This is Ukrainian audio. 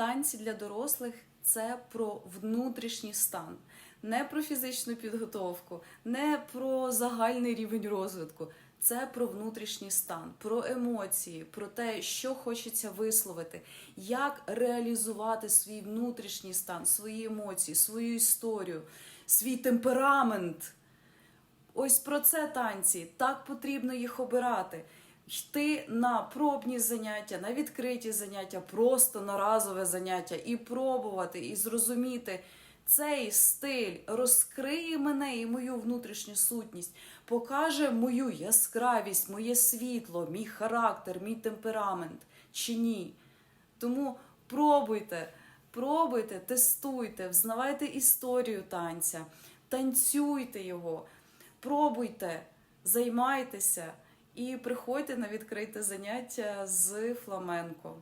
танці для дорослих це про внутрішній стан, не про фізичну підготовку, не про загальний рівень розвитку. Це про внутрішній стан, про емоції, про те, що хочеться висловити, як реалізувати свій внутрішній стан, свої емоції, свою історію, свій темперамент. Ось про це танці. Так потрібно їх обирати. Йти на пробні заняття, на відкриті заняття, просто на разове заняття і пробувати, і зрозуміти. Цей стиль розкриє мене і мою внутрішню сутність, покаже мою яскравість, моє світло, мій характер, мій темперамент чи ні. Тому пробуйте, пробуйте, тестуйте, взнавайте історію танця, танцюйте його, пробуйте, займайтеся і приходьте на відкрите заняття з фламенко.